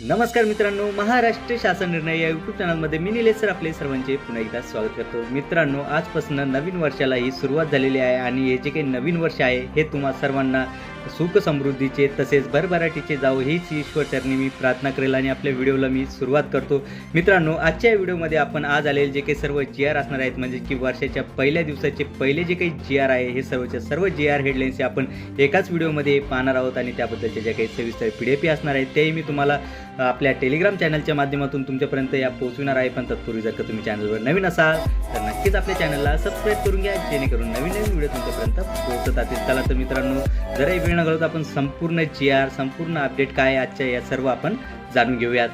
नमस्कार मित्रांनो महाराष्ट्र शासन निर्णय या यूट्यूब चॅनलमध्ये मी निलेश सर आपले सर्वांचे पुन्हा एकदा स्वागत करतो. मित्रांनो आजपासून नवीन वर्षाला ही सुरुवात झालेली आहे आणि हे जे काही नवीन वर्ष आहे हे तुम्हा सर्वांना सुख समृद्धीचे तसेच भरभराटीचे जावो हीच ईश्वरचरणी मी प्रार्थना करेल आणि आपल्या व्हिडिओला मी सुरुवात करतो. मित्रांनो आजच्या या व्हिडिओमध्ये आपण आज आलेले जे काही सर्व जी आर असणार आहेत म्हणजे की वर्षाच्या पहिल्या दिवसाचे पहिले जे काही जी आर आहे हे सर्वच्या सर्व जी आर हेडलाईन्स आपण एकाच व्हिडिओमध्ये पाहणार आहोत आणि त्याबद्दलचे जे काही सविस्तर पी डी पी असणार आहेत तेही मी तुम्हाला आपल्या टेलिग्राम चॅनलच्या माध्यमातून तुमच्यापर्यंत या पोहोचविणार आहे. पण तत्पूर्वी जर का तुम्ही चॅनलवर नवीन असाल तर नक्कीच आपल्या चॅनलला सबस्क्राईब करून घ्या जेणेकरून नवीन नवीन व्हिडिओ तुमच्यापर्यंत पोहोचत असतील चला तर मित्रांनो जराही वेळ न आपण संपूर्ण जी आर संपूर्ण अपडेट काय आजच्या या सर्व आपण जाणून घेऊयात.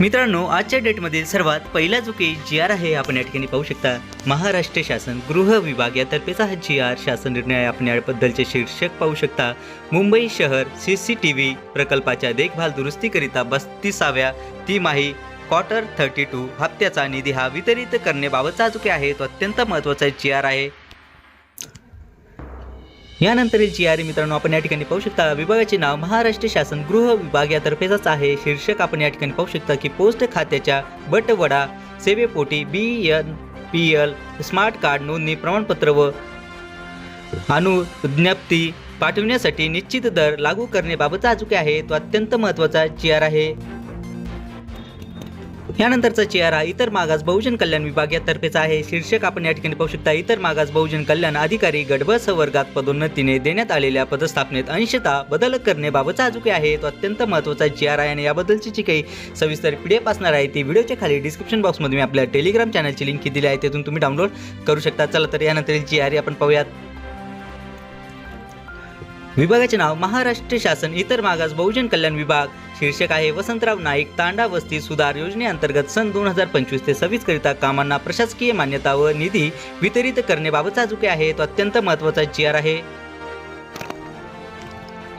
मित्रांनो आजच्या डेटमधील सर्वात पहिला जो काही जी आर आहे आपण या ठिकाणी पाहू शकता. महाराष्ट्र शासन गृह विभाग यातर्फेचा हा जी आर शासन निर्णय आपण याबद्दलचे शीर्षक पाहू शकता. मुंबई शहर सी सी टी व्ही प्रकल्पाच्या देखभाल दुरुस्तीकरिता बस्तीसाव्या तिमाही क्वार्टर थर्टी टू हप्त्याचा निधी हा वितरित करण्याबाबतचा चुकी आहे तो अत्यंत महत्त्वाचा जी आर आहे यानंतरील जी आर मित्रांनो. आपण या ठिकाणी पाहू शकता विभागाचे नाव महाराष्ट्र शासन गृह विभाग यातर्फेचाच आहे. शीर्षक आपण या ठिकाणी पाहू शकता की पोस्ट खात्याच्या बटवडा सेवेपोटी B N P L smart card नोंदणी प्रमाणपत्र व अनुज्ञप्ती पाठविण्यासाठी निश्चित दर लागू करण्याबाबतचा चुकी आहे तो अत्यंत महत्त्वाचा जी आर आहे. यानंतरचा चेहरा इतर मागास बहुजन कल्याण विभाग यातर्फेचा आहे. शीर्षक आपण या ठिकाणी पाहू शकता इतर मागास बहुजन कल्याण अधिकारी गडब सवर्गात पदोन्नतीने देण्यात आलेल्या पदस्थापनेत अंशतः बदल करण्याबाबतचा जो काही आहे तो अत्यंत महत्त्वाचा जी आर आहे. आणि याबद्दलची जी काही सविस्तर पी डी एफ असणार आहे ती व्हिडिओच्या खाली डिस्क्रिप्शन बॉक्समध्ये मी आपल्या टेलिग्राम चॅनलची लिंक दिली आहे. तिथून तुम्ही डाउनलोड करू शकता. चला तर यानंतर जी आर आपण पाहूयात. विभागाचे नाव महाराष्ट्र शासन इतर मागास बहुजन कल्याण विभाग. शीर्षक आहे वसंतराव नाईक तांडा वस्ती सुधार योजनेअंतर्गत सन दोन हजार पंचवीस ते सव्वीस करिता कामांना प्रशासकीय मान्यता व निधी वितरित करण्याबाबतचा जो काही आहे तो अत्यंत महत्त्वाचा जी आर आहे.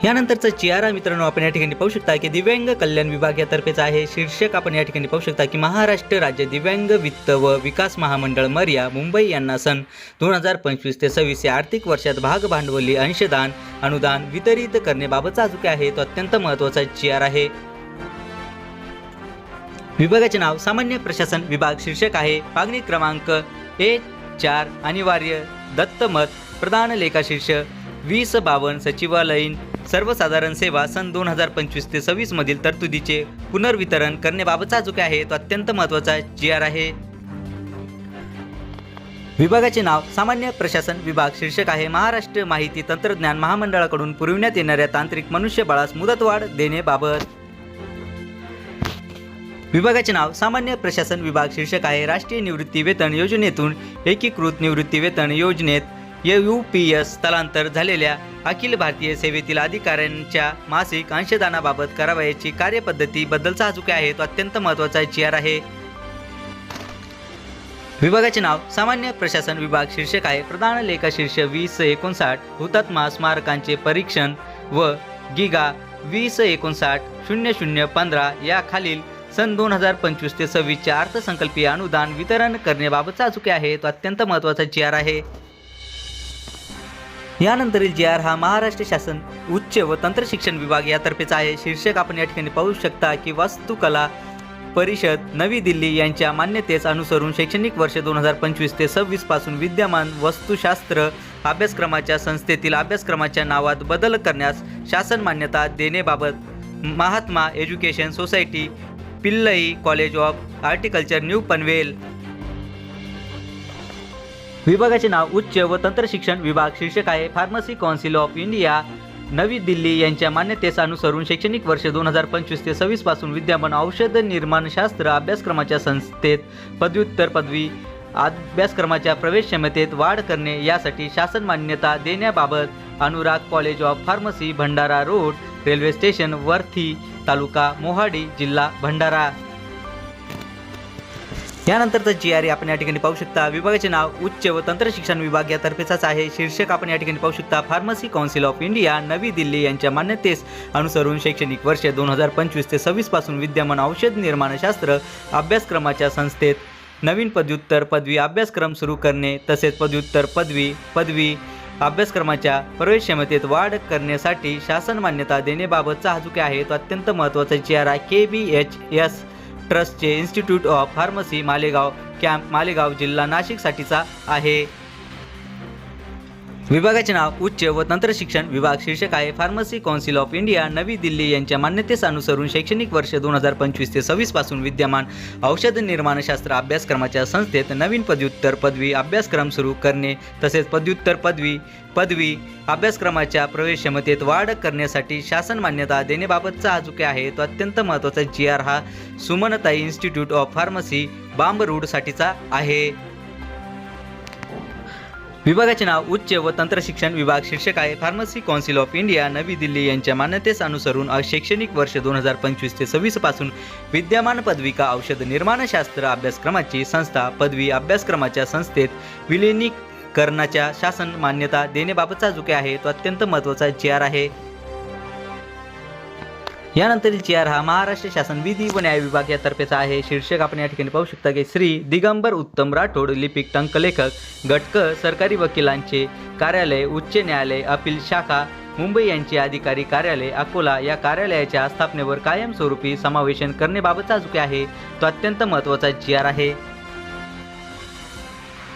यानंतरचं चियारा मित्रांनो आपण या ठिकाणी पाहू शकता की दिव्यांग कल्याण विभाग यातर्फेच आहे. शीर्षक आपण या ठिकाणी पाहू शकता की महाराष्ट्र राज्य दिव्यांग वित्त व विकास महामंडळ मर्या मुंबई यांना सन दोन हजार पंचवीस ते सव्वीस या आर्थिक वर्षात भाग भांडवली अंशदान अनुदान वितरित करण्याबाबतचा जो काही आहे. तो अत्यंत महत्त्वाचा चियार आहे. विभागाचे नाव सामान्य प्रशासन विभाग शीर्षक आहे. मागणी क्रमांक एक चार अनिवार्य दत्तमत प्रधान लेखाशीर्ष वीस बावन्न सचिवालयीन सर्वसाधारण सेवा सन दोन हजार पंचवीस ते सव्वीस मधील तरतुदीचे पुनर्वितरण करण्याबाबतचा जो काय आहे तो अत्यंत महत्त्वाचा जी आर आहे. विभागाचे नाव सामान्य प्रशासन विभाग शीर्षक आहे महाराष्ट्र माहिती तंत्रज्ञान महामंडळाकडून पुरविण्यात येणाऱ्या तांत्रिक मनुष्यबळास मुदतवाढ देण्याबाबत. विभागाचे नाव सामान्य प्रशासन विभाग शीर्षक आहे राष्ट्रीय निवृत्ती वेतन योजनेतून एकीकृत निवृत्ती वेतन योजनेत यू पी एस स्थलांतर झालेल्या अखिल भारतीय सेवेतील अधिकाऱ्यांच्या मासिक अंशदानाबाबत करावयाची कार्यपद्धतीबद्दलचा हा जो आहे तो अत्यंत महत्त्वाचा चेअर आहे. विभागाचे नाव सामान्य प्रशासन विभाग शीर्षक आहे. प्रधान लेखाशीर्ष वीस एकोणसाठ हुतात्मा स्मारकांचे परीक्षण व गिगा वीस एकोणसाठ शून्य शून्य पंधरा या खालील सन दोन हजार पंचवीस ते सव्वीसच्या अर्थसंकल्पीय अनुदान वितरण करण्याबाबतचा जो आहे तो अत्यंत महत्त्वाचा चेअर आहे. यानंतरील जी आर हा महाराष्ट्र शासन उच्च व तंत्रशिक्षण विभाग यातर्फेचा आहे. शीर्षक आपण या ठिकाणी पाहू शकता की वास्तुकला परिषद नवी दिल्ली यांच्या मान्यतेस अनुसरून शैक्षणिक वर्ष दोन हजार पंचवीस ते सव्वीसपासून विद्यमान वस्तुशास्त्र अभ्यासक्रमाच्या संस्थेतील अभ्यासक्रमाच्या नावात बदल करण्यास शासन मान्यता देण्याबाबत Mahatma education society Pillai college of agriculture new Panvel विभागाचे नाव उच्च व तंत्र शिक्षण विभाग शीर्षक आहे फार्मसी कौन्सिल ऑफ इंडिया नवी दिल्ली यांच्या मान्यतेस अनुसरून शैक्षणिक वर्ष दोन हजार पंचवीस ते सव्वीसपासून विद्यमान औषध निर्माणशास्त्र अभ्यासक्रमाच्या संस्थेत पदव्युत्तर पदवी अभ्यासक्रमाच्या प्रवेश क्षमतेत वाढ करणे यासाठी शासन मान्यता देण्याबाबत Anurag college of pharmacy Bhandara road railway station Warthi तालुका मोहाडी जिल्हा भंडारा. यानंतरचा जी आर आपण या ठिकाणी पाहू शकता. विभागाचे नाव उच्च व तंत्र शिक्षण विभाग यातर्फेचाच आहे. शीर्षक आपण या ठिकाणी पाहू शकता. फार्मसी काउन्सिल ऑफ इंडिया नवी दिल्ली यांच्या मान्यतेस अनुसरून शैक्षणिक वर्ष दोन हजार पंचवीस ते सव्वीसपासून विद्यमान औषध निर्माणशास्त्र अभ्यासक्रमाच्या संस्थेत नवीन पदव्युत्तर पदवी अभ्यासक्रम सुरू करणे तसेच पदव्युत्तर पदवी पदवी अभ्यासक्रमाच्या प्रवेश क्षमतेत वाढ करण्यासाठी शासन मान्यता देण्याबाबतचा हा चुके आहे तो अत्यंत महत्त्वाचा G R I K B H S ट्रस्टचे institute of pharmacy Malegaon camp Malegaon जिल्हा नाशिकसाठीचा आहे. विभागाचे नाव उच्च व तंत्रशिक्षण विभाग शीर्षक आहे फार्मसी कौन्सिल ऑफ इंडिया नवी दिल्ली यांच्या मान्यतेस अनुसरून शैक्षणिक वर्ष दोन हजार पंचवीस ते सव्वीसपासून विद्यमान औषध निर्माणशास्त्र अभ्यासक्रमाच्या संस्थेत नवीन पदव्युत्तर पदवी अभ्यासक्रम सुरू करणे तसेच पदव्युत्तर पदवी पदवी अभ्यासक्रमाच्या प्रवेश क्षमतेत वाढ करण्यासाठी शासन मान्यता देण्याबाबतचा हा चुके आहे तो अत्यंत महत्त्वाचा जी आर हा सुमनताई इन्स्टिट्यूट ऑफ फार्मसी बांबरूडसाठीचा आहे. विभागाचे नाव उच्च व तंत्रशिक्षण विभाग शीर्षक आहे फार्मसी कौन्सिल ऑफ इंडिया नवी दिल्ली यांच्या मान्यतेस अनुसरून शैक्षणिक वर्ष दोन हजार पंचवीस ते सव्वीसपासून विद्यमान पदविका औषध निर्माणशास्त्र अभ्यासक्रमाची संस्था पदवी अभ्यासक्रमाच्या संस्थेत विलिनीकरणाच्या शासन मान्यता देण्याबाबतचा जो काही आहे. तो अत्यंत महत्त्वाचा जी आर आहे. यानंतरील चेअर आर हा महाराष्ट्र शासन विधी व न्याय विभाग यातर्फेचा आहे. शीर्षक आपण या ठिकाणी पाहू शकता की श्री दिगंबर उत्तम राठोड लिपिक टंकलेखक गटक सरकारी वकिलांचे कार्यालय उच्च न्यायालय अपील शाखा मुंबई यांचे अधिकारी कार्यालय अकोला या कार्यालयाच्या स्थापनेवर कायमस्वरूपी समावेशन करण्याबाबतचा जो काही आहे. तो अत्यंत महत्त्वाचा जी आर आहे.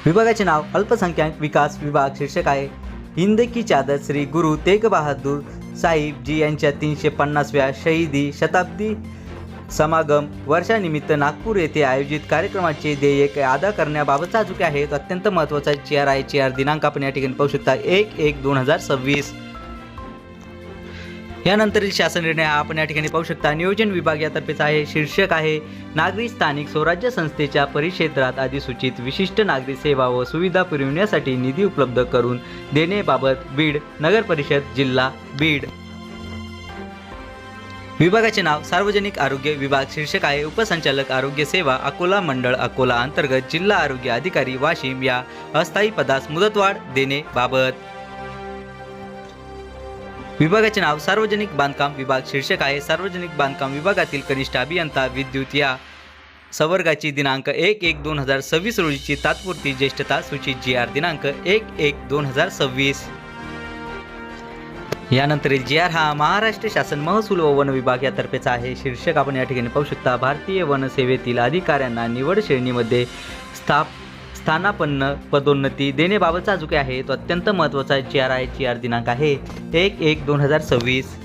विभागाचे नाव अल्पसंख्याक विकास विभाग शीर्षक आहे. हिंद की चादर श्री गुरु तेग बहादूर साहिब जी यांच्या तीनशे पन्नासव्या शहीदी शताब्दी समागम वर्षानिमित्त नागपूर येथे आयोजित कार्यक्रमाचे देयक अदा करण्याबाबतचा चुके आहेत. अत्यंत महत्त्वाचा चेअर आर आहे चेअर आर दिनांक आपण या ठिकाणी पाहू शकता. एक एक दोन हजार सव्वीस. यानंतरील शासन निर्णय हा आपण या ठिकाणी पाहू शकता. नियोजन विभाग यातर्फेचा आहे शीर्षक आहे नागरी स्थानिक स्वराज्य संस्थेच्या परिक्षेत्रात अधिसूचित विशिष्ट नागरी सेवा व सुविधा पुरविण्यासाठी निधी उपलब्ध करून देण्याबाबत बीड नगर परिषद जिल्हा बीड. विभागाचे नाव सार्वजनिक आरोग्य विभाग शीर्षक आहे उपसंचालक आरोग्य सेवा अकोला मंडळ अकोला अंतर्गत जिल्हा आरोग्य अधिकारी वाशिम या अस्थायी पदास मुदतवाढ देण्याबाबत विभागाचे नाव सार्वजनिक बांधकाम विभाग शीर्षक आहे. सार्वजनिक बांधकाम विभागातील कनिष्ठ अभियंता विद्युत या संवर्गाची दिनांक एक एक दोन हजार सव्वीस रोजीची तात्पुरती ज्येष्ठता सूचित जी आर दिनांक एक एक दोन हजार सव्वीस. यानंतरील जी आर हा महाराष्ट्र शासन महसूल व वन विभाग यातर्फेचा आहे. शीर्षक आपण या ठिकाणी पाहू शकता. भारतीय वन सेवेतील अधिकाऱ्यांना निवड श्रेणीमध्ये स्थाप स्थानापन्न पदोन्नती देण्याबाबतचा जो काही आहे. तो अत्यंत महत्त्वाचा जी आर आहे जी आर दिनांक आहे. एक एक दोन हजार सव्वीस.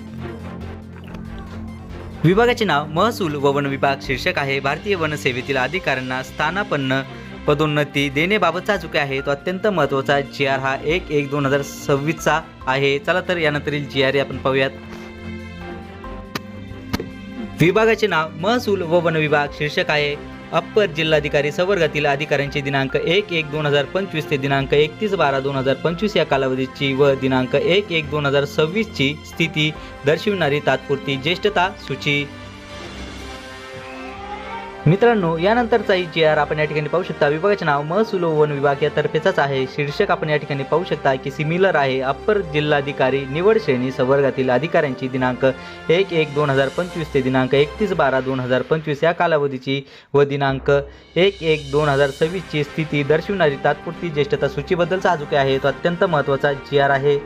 विभागाचे नाव महसूल व वन विभाग शीर्षक आहे. भारतीय वनसेवेतील अधिकाऱ्यांना स्थानापन्न पदोन्नती देण्याबाबतचा जो काही आहे. तो अत्यंत महत्त्वाचा जी आर हा एक एक दोन हजार सव्वीसचा आहे. चला तर यानंतरील जी आर आपण पाहूयात. विभागाचे नाव महसूल व वन विभाग शीर्षक आहे. अप्पर जिल्हाधिकारी संवर्गातील अधिकाऱ्यांचे दिनांक एक एक दोन हजार पंचवीस ते दिनांक एकतीस बारा दोन हजार पंचवीस या कालावधीची व दिनांक एक एक दोन हजार सव्वीसची स्थिती दर्शविणारी तात्पुरती ज्येष्ठता सूची मित्रांनो यानंतरचा जी आर आपण या ठिकाणी पाहू शकता. विभागाचे नाव महसूल वन विभाग या तर्फेचाच आहे. शीर्षक आपण या ठिकाणी पाहू शकता की सिमिलर आहे. अप्पर जिल्हाधिकारी निवड श्रेणी संवर्गातील अधिकाऱ्यांची दिनांक एक एक दोन हजार पंचवीस ते दिनांक एकतीस बारा दोन हजार पंचवीस या कालावधीची व दिनांक एक एक दोन हजार सव्वीसची स्थिती दर्शविणारी तात्पुरती ज्येष्ठता सूचीबद्दलचा हा जो काही आहे. तो अत्यंत महत्त्वाचा जी आर आहे.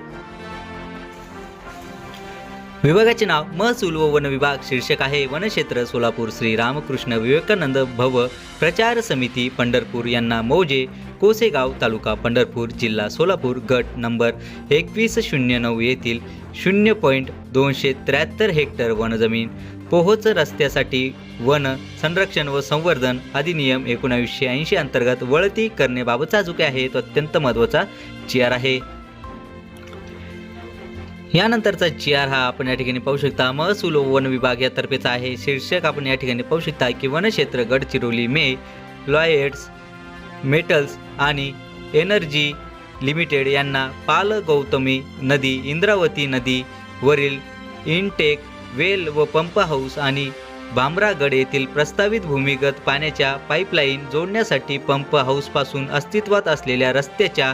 विभागाचे नाव महसूल व वन विभाग शीर्षक आहे वनक्षेत्र सोलापूर श्री रामकृष्ण विवेकानंद भव प्रचार समिती पंढरपूर यांना मौजे कोसेगाव तालुका पंढरपूर जिल्हा सोलापूर गट नंबर एकवीस शून्य नऊ येथील शून्य पॉईंट दोनशे त्र्याहत्तर हेक्टर वनजमीन पोहोच रस्त्यासाठी वन संरक्षण व संवर्धन अधिनियम एकोणावीसशे ऐंशी अंतर्गत वळती करण्याबाबतचा जो काही आहे तो अत्यंत महत्त्वाचा जी आहे. यानंतरचा जी आर हा आपण या ठिकाणी पाहू शकता. महसूल वन विभाग यातर्फेचा आहे. शीर्षक आपण या ठिकाणी पाहू शकता की वनक्षेत्र गडचिरोली मे लॉयड्स मेटल्स आणि एनर्जी लिमिटेड यांना पाल गौतमी नदी इंद्रावती नदीवरील इनटेक वेल व पंप हाऊस आणि भामरागड येथील प्रस्तावित भूमिगत पाण्याच्या पाईपलाईन जोडण्यासाठी पंप हाऊसपासून अस्तित्वात असलेल्या रस्त्याच्या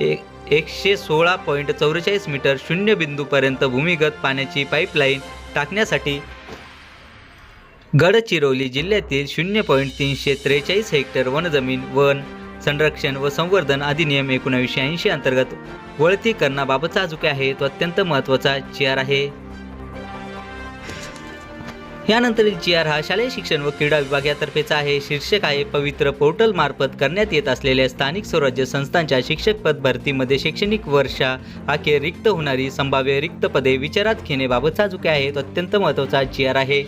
एक एकशे सोळा पॉईंट चौवेचाळीस मीटर शून्य बिंदूपर्यंत भूमिगत पाण्याची पाईपलाईन टाकण्यासाठी गडचिरोली जिल्ह्यातील शून्य पॉईंट तीनशे त्रेचाळीस हेक्टर वनजमीन वन संरक्षण व संवर्धन अधिनियम एकोणावीसशे ऐंशी अंतर्गत वळती करण्याबाबतचा जो काही आहे तो अत्यंत महत्त्वाचा चियार आहे. यानंतरील जी आर हा शालेय शिक्षण व क्रीडा विभागातर्फेचा आहे. शीर्षक आहे पवित्र पोर्टल मार्फत करण्यात येत असलेल्या स्थानिक स्वराज्य संस्थांच्या शिक्षक पद भरतीमध्ये शैक्षणिक वर्षा अखेर रिक्त होणारी संभाव्य रिक्त पदे विचारात घेण्याबाबतचा जो काही आहे तो अत्यंत महत्त्वाचा जी आर आहे.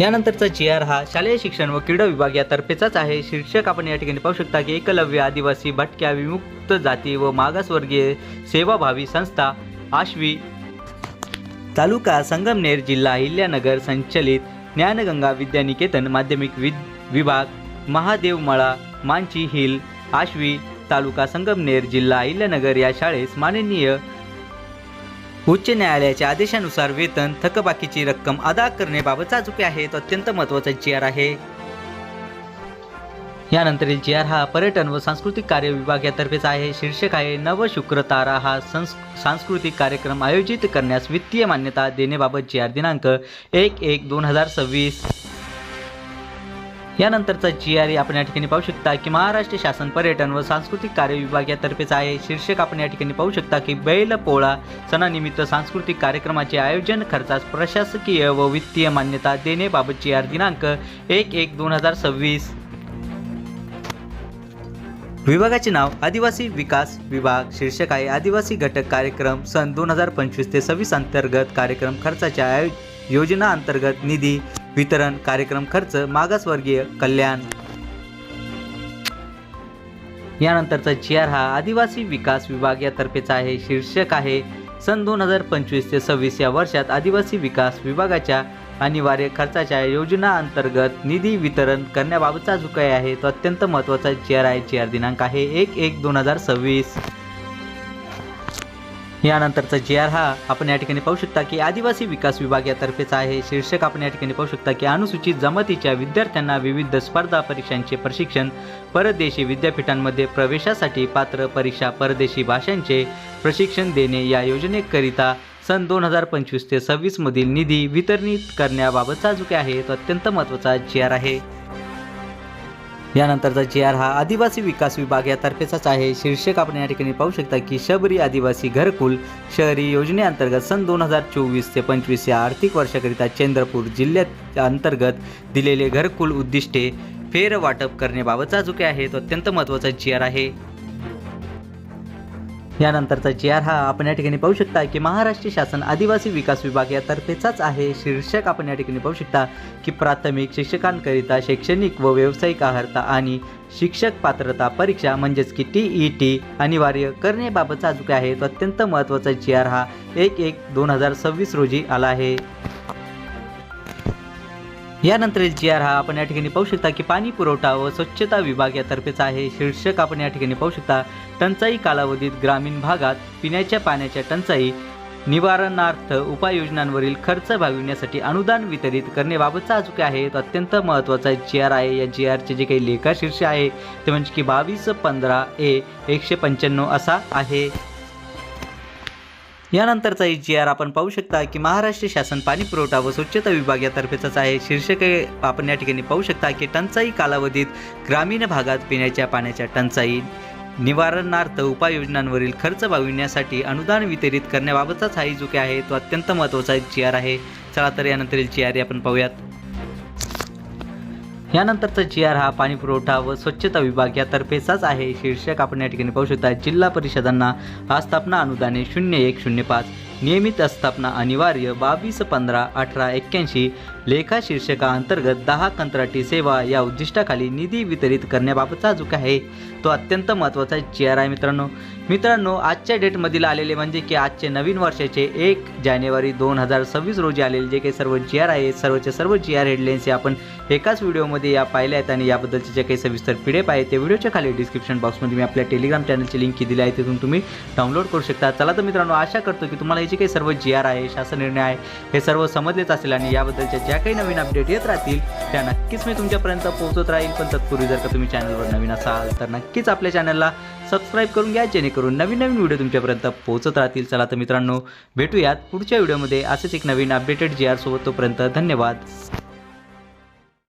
यानंतरचा जी आर हा शालेय शिक्षण व क्रीडा विभाग यातर्फेचाच आहे. शीर्षक आपण या ठिकाणी पाहू शकता की एकलव्य आदिवासी भटक्या विमुक्त जाती व मागासवर्गीय सेवाभावी संस्था आश्वी तालुका संगमनेर जिल्हा अहिल्यानगर संचलित ज्ञानगंगा विद्यानिकेतन माध्यमिक विद विभाग महादेवमळा मांची हिल आश्वी तालुका संगमनेर जिल्हा अहिल्यानगर या शाळेस माननीय उच्च न्यायालयाच्या आदेशानुसार वेतन थकबाकीची रक्कम अदा करण्याबाबतचा जो आहेत. आहे तो अत्यंत महत्त्वाचा जी आहे. यानंतरील जी आर हा पर्यटन व सांस्कृतिक कार्य विभाग यातर्फेच आहे. शीर्षक आहे नव शुक्र तारा हा संस् सांस्कृतिक कार्यक्रम आयोजित करण्यास वित्तीय मान्यता देण्याबाबत जी आर दिनांक एक एक दोन हजार सव्वीस. यानंतरचा जी आर आपण या ठिकाणी पाहू शकता की महाराष्ट्र शासन पर्यटन व सांस्कृतिक कार्य विभाग यातर्फेच आहे. शीर्षक आपण या ठिकाणी पाहू शकता की बैल पोळा सणानिमित्त सांस्कृतिक कार्यक्रमाचे आयोजन खर्चास प्रशासकीय व वित्तीय मान्यता देण्याबाबत जी आर दिनांक एक एक दोन हजार सव्वीस. विभागाचे नाव आदिवासी विकास विभाग शीर्षक आहे आदिवासी घटक कार्यक्रम सन दोन हजार पंचवीस ते सव्वीस अंतर्गत कार्यक्रम खर्चाच्या योजना अंतर्गत निधी वितरण कार्यक्रम खर्च मागासवर्गीय कल्याण. यानंतरचा चेअर आर हा आदिवासी विकास विभाग यातर्फेचा आहे. शीर्षक आहे सन दोन हजार पंचवीस ते सव्वीस या वर्षात आदिवासी विकास विभागाच्या अनिवार्य खर्चाच्या योजना अंतर्गत निधी वितरण करण्याबाबतचा जो काही आहे तो अत्यंत महत्त्वाचा चेअर आर आहे चेअर आर दिनांक आहे एक एक दोन हजार सव्वीस. यानंतरचा जे आर हा आपण या ठिकाणी पाहू शकता की आदिवासी विकास विभाग यातर्फेचा आहे. शीर्षक आपण या ठिकाणी पाहू शकता की अनुसूचित जमातीच्या विद्यार्थ्यांना विविध स्पर्धा परीक्षांचे प्रशिक्षण परदेशी विद्यापीठांमध्ये प्रवेशासाठी पात्र परीक्षा परदेशी भाषांचे प्रशिक्षण देणे या योजनेकरिता सन दोन हजार पंचवीस ते सव्वीसमधील निधी वितरित करण्याबाबतचा जो काही आहे तो अत्यंत महत्त्वाचा जी आर आहे. यानंतरचा जी आर हा आदिवासी विकास विभाग यातर्फेचाच आहे. शीर्षक आपण या ठिकाणी पाहू शकता की शबरी आदिवासी घरकुल शहरी योजनेअंतर्गत सन दोन हजार चोवीस ते पंचवीस या आर्थिक वर्षाकरिता चंद्रपूर जिल्ह्यात अंतर्गत दिलेले घरकुल उद्दिष्टे फेरवाटप करण्याबाबतचा जो काही आहे तो अत्यंत महत्त्वाचा जी आर आहे. यानंतरचा जी आर हा आपण या ठिकाणी पाहू शकता की महाराष्ट्र शासन आदिवासी विकास विभाग यातर्फेचाच आहे. शीर्षक आपण या ठिकाणी पाहू शकता की प्राथमिक शिक्षकांकरिता शैक्षणिक व व्यावसायिक आहारता आणि शिक्षक पात्रता परीक्षा म्हणजेच की टी ई टी अनिवार्य करण्याबाबतचा जो काही आहे. तो अत्यंत महत्त्वाचा जी आर हा एक एक दोन हजार सव्वीस रोजी आला आहे. यानंतर जी आर हा आपण या ठिकाणी पाहू शकता की पाणी पुरवठा व स्वच्छता विभाग यातर्फेचा आहे. शीर्षक आपण या ठिकाणी पाहू शकता टंचाई कालावधीत ग्रामीण भागात पिण्याच्या पाण्याच्या टंचाई निवारणार्थ उपाययोजनांवरील खर्च भागविण्यासाठी अनुदान वितरित करण्याबाबतचा जो काही आहे तो अत्यंत महत्त्वाचा जी आर आहे. या जी आरचे जे काही लेखा शीर्ष आहे ते म्हणजे की बावीस पंधरा ए एकशे पंच्याण्णव असा आहे. यानंतरचा जी आर आपण पाहू शकता की महाराष्ट्र शासन पाणी पुरवठा व स्वच्छता विभाग यातर्फेचाच आहे. शीर्षक आपण या ठिकाणी पाहू शकता की टंचाई कालावधीत ग्रामीण भागात पिण्याच्या पाण्याच्या टंचाई निवारणार्थ उपाययोजनांवरील खर्च भागविण्यासाठी अनुदान वितरित करण्याबाबतचाच हा जो काही आहे. तो अत्यंत महत्त्वाचा जी आर आहे. चला तर यानंतरील जी आर आपण पाहूयात. यानंतरचा जी आर हा पाणी पुरवठा व स्वच्छता विभाग यातर्फेचाच आहे. शीर्षक आपण या ठिकाणी पाहू शकता. जिल्हा परिषदांना आस्थापना अनुदाने शून्य एक शून्य पाच. नियमित आस्थापना अनिवार्य बावीस पंधरा अठरा एक्क्याऐंशी. लेखा शीर्षकाअंतर्गत दहा कंत्राटी सेवा या उद्दिष्टाखाली निधी वितरित करण्याबाबतचा जो काही आहे. तो अत्यंत महत्त्वाचा जी आर आहे मित्रांनो. मित्रांनो आजच्या डेटमधील आलेले म्हणजे की आजचे नवीन वर्षाचे एक जानेवारी दोन हजार सव्वीस रोजी आलेले जे काही सर्व जी आर आहे सर्वचे सर्व जी आर हेडलाईन्स हे आपण एकाच व्हिडिओमध्ये या पाहिल्या आहेत आणि याबद्दलचे जे काही सविस्तर पी डी आहे ते व्हिडिओच्या खाली डिस्क्रिप्शन बॉक्समध्ये मी आपल्या टेलिग्राम चॅनलची लिंक दिली आहे तिथून तुम्ही डाउनलोड करू शकता. चला तर मित्रांनो आशा करतो की तुम्हाला हे जे काही सर्व जी आर आहे शासन निर्णय आहे हे सर्व समजलेच असेल आणि याबद्दलच्या ज्या काही नवीन अपडेट येत राहतील त्या नक्कीच मी तुमच्यापर्यंत पोहोचत राहील. पण तत्पूर्वी जर का तुम्ही चॅनलवर नवीन असाल तर नक्कीच आपल्या चॅनलला सबस्क्राईब करून घ्या जेणेकरून नवीन नवीन व्हिडिओ तुमच्यापर्यंत पोहोचत राहतील. चला तर मित्रांनो भेटूयात पुढच्या व्हिडिओमध्ये असेच एक नवीन अपडेटेड जी आर सोबत तोपर्यंत धन्यवाद.